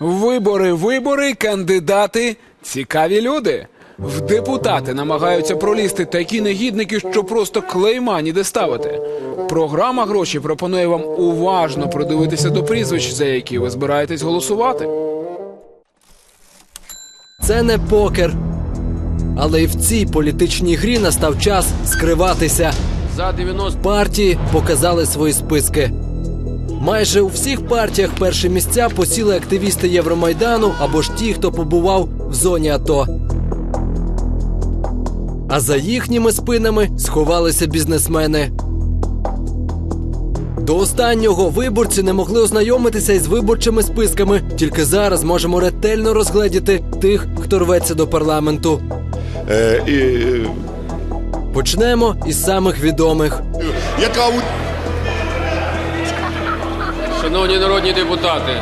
Вибори, вибори, кандидати, цікаві люди. В депутати намагаються пролізти такі негідники, що просто клейма ніде ставити. Програма гроші пропонує вам уважно придивитися до прізвищ, за які ви збираєтесь голосувати. Це не покер. Але і в цій політичній грі настав час скриватися. За 90 Партії показали свої списки. Майже у всіх партіях перші місця посіли активісти Євромайдану або ж ті, хто побував в зоні АТО. А за їхніми спинами сховалися бізнесмени. До останнього виборці не могли ознайомитися із виборчими списками. Тільки зараз можемо ретельно розгледіти тих, хто рветься до парламенту. Е, і, е, Почнемо із самих відомих. яка у Шановні народні депутати,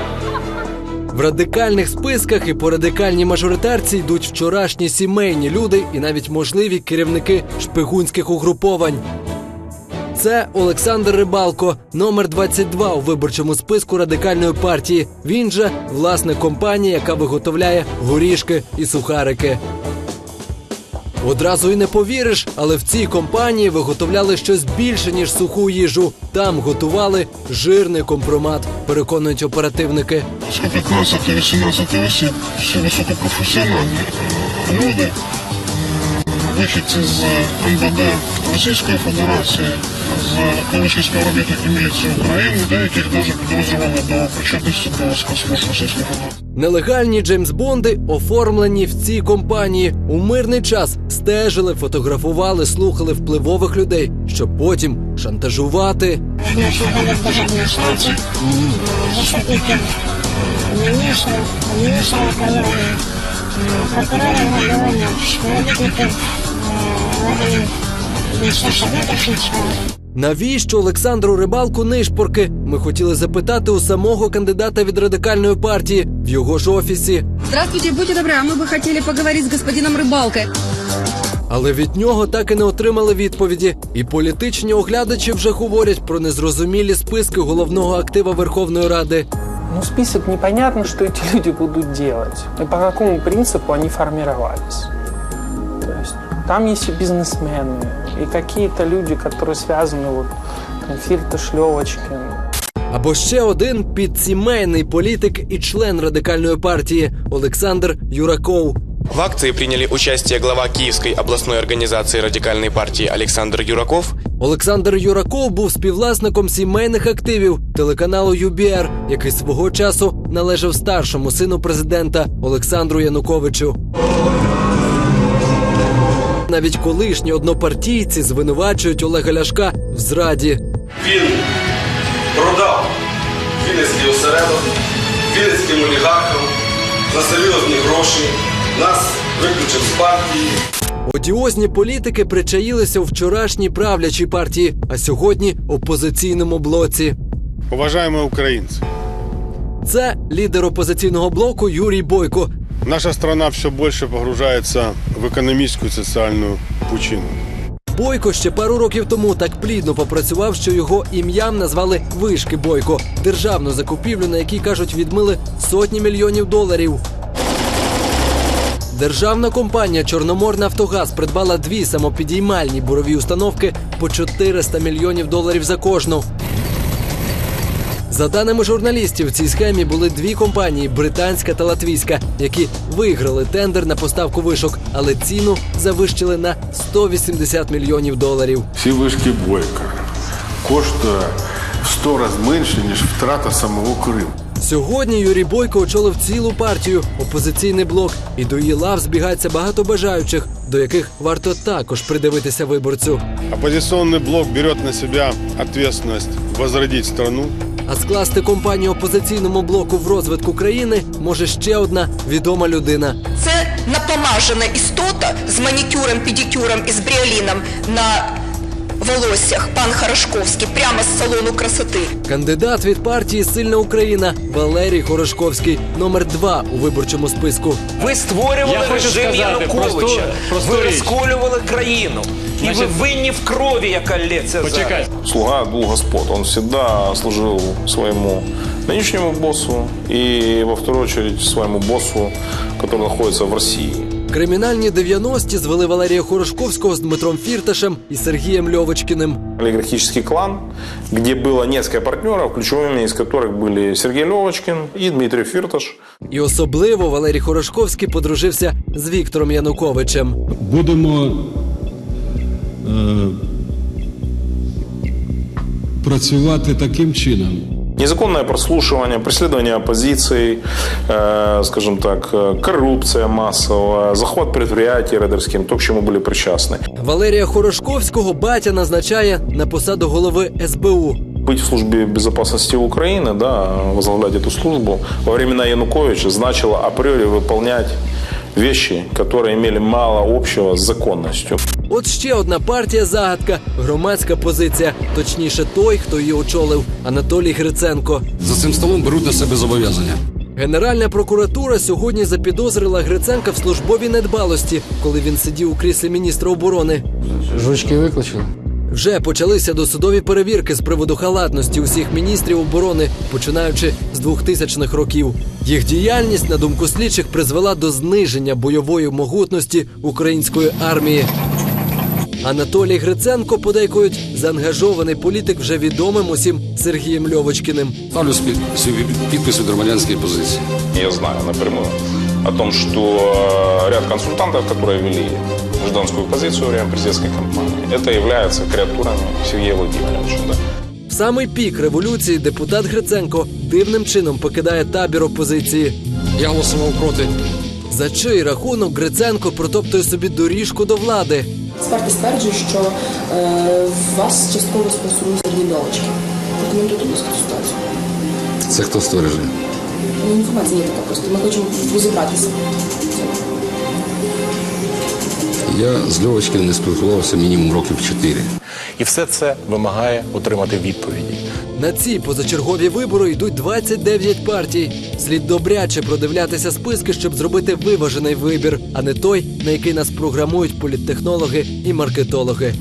В радикальних списках і по радикальній мажоритарці йдуть вчорашні сімейні люди і навіть можливі керівники шпигунських угруповань. Це Олександр Рибалко, номер 22 у виборчому списку радикальної партії. Він же власник компанії, яка виготовляє горішки і сухарики. Одразу й не повіриш, але в цій компанії виготовляли щось більше ніж суху їжу. Там готували жирний компромат, переконують оперативники. Это 18 осіб, всі високопрофесіональні люди, вихідці з МВД Російської Федерації, з колишніх співробітників міліції України, деяких дуже підозрювали до причетності до спецслужб Російської Нелегальні Джеймс Бонди оформлені в цій компанії. У мирний час стежили, фотографували, слухали впливових людей, щоб потім шантажувати. Адміністрації, заступників міністра, міністра екології, прокурора районів, співробітників органів. Навіщо Олександру Рибалку нишпорки? Ми хотіли запитати у самого кандидата від радикальної партії в його ж офісі. Здравствуйте, будьте добры, а мы бы хотели поговорить с господином Рыбалкой. Але від нього так і не отримали відповіді. І політичні оглядачі вже говорять про незрозумілі списки головного актива Верховної Ради. Ну, список непонятно, что эти люди будут делать и по какому принципу они формировались. То есть там есть и бизнесмены, и какие-то люди, которые связаны, вот, конфликты Шлевочкин, Або ще один підсімейний політик і член радикальної партії Олександр Юраков. В акции приняли участие глава Киевской областной организации радикальной партии Александр Юраков, Олександр Юраков був співвласником сімейних активів телеканалу UBR, який свого часу належав старшому сину президента Олександру Януковичу. Навіть колишні однопартійці звинувачують Олега Ляшка в зраді. Він продав Вінницький осередок Вінницьким олігархам за серйозні гроші. Нас виключив з партії. Одіозні політики причаїлися у вчорашній правлячій партії, а сьогодні опозиційному блоці. Уважаемые украинцы, Це лідер опозиційного блоку Юрій Бойко. Наша страна все больше погружается в экономическую и социальную пучину. Бойко ще пару років тому так плідно попрацював, що його ім'ям назвали Вишки Бойко, державну закупівлю, на якій кажуть, відмили сотні мільйонів доларів. Державна компанія Чорноморнафтогаз придбала дві самопідіймальні бурові установки по 400 мільйонів доларів за кожну. За даними журналістів, в цій схемі були дві компанії британська та латвійська, які виграли тендер на поставку вишок, але ціну завищили на 180 мільйонів доларів. Всі вишки бойка коштує в 100 разів менше, ніж втрата самого Криму. Сьогодні Юрій Бойко очолив цілу партію опозиційний блок, і до її лав збігається багато бажаючих, до яких варто також придивитися виборцю. Оппозиционный блок берет на себя ответственность возродить страну. А скласти компанію опозиційному блоку в розвитку країни може ще одна відома людина. Це напомажена істота з манікюром, педикюром і з бріоліном на волоссях пан Хорошковський прямо з салону красоти. Кандидат від партії Сильна Україна Валерій Хорошковський, номер два у виборчому списку. Ви створювали Я хочу режим сказати Януковича. просту- просту ви річ. розколювали країну. І ви Значить- винні в крові, яка лється Почекай. зараз. Слуга был Господ. Он всегда служил своему нынешнему боссу и, во вторую очередь, своему боссу, который находится в России. Кримінальні 90-ті звели Валерія Хорошковського з Дмитром Фірташем і Сергієм Льовочкіним. Олигархический клан, где было несколько партнеров, ключевыми из которых были Сергей Левочкин и Дмитрий Фирташ. І особливо Валерій Хорошковський подружився з Віктором Януковичем. будемо е, працювати таким чином. Незаконное прослушивание, преследование оппозиции, э, скажем так, э, коррупция массовая, захват предприятий рейдерским, то, к чему были причастны. Валерія Хорошковського батя назначає на посаду голови СБУ. Быть в службе безопасности Украины, да, возглавлять эту службу во времена Януковича значило априори выполнять вещи, которые имели мало общего с законностью. От ще одна партія загадка громадська позиція. Точніше, той, хто її очолив Анатолій Гриценко. За цим столом беруть на себе зобов'язання. Генеральна прокуратура сьогодні запідозрила Гриценка в службовій недбалості, коли він сидів у кріслі міністра оборони. Жучки викличили. Вже почалися досудові перевірки з приводу халатності усіх міністрів оборони, починаючи з 2000-х років. Їх діяльність, на думку слідчих, призвела до зниження бойової могутності української армії. Анатолій Гриценко подейкують заангажований політик вже відомим усім Сергієм Льовочкіним. Ставлю свій свій підпис від громадянської позиції. Я знаю напрямую о том, что э, ряд консультантов, которые вели гражданскую позицию во время президентской кампании, это являются креатурами Сергея Владимировича. Да. В самий пік революції депутат Гриценко дивним чином покидає табір опозиції. Я голосував проти. За чий рахунок Гриценко протоптує собі доріжку до влади. Експерти стверджують, що е, вас частково спонсорують Льовочкін. Прокоментуйте, будь ласка, ситуацію. Це хто стверджує? Ну, інформація є така просто. Ми хочемо розібратися. Я з Льовочкою не спілкувався мінімум років чотири. І все це вимагає отримати відповіді. На ці позачергові вибори йдуть 29 партій. Слід добряче продивлятися списки, щоб зробити виважений вибір, а не той, на який нас програмують політтехнологи і маркетологи.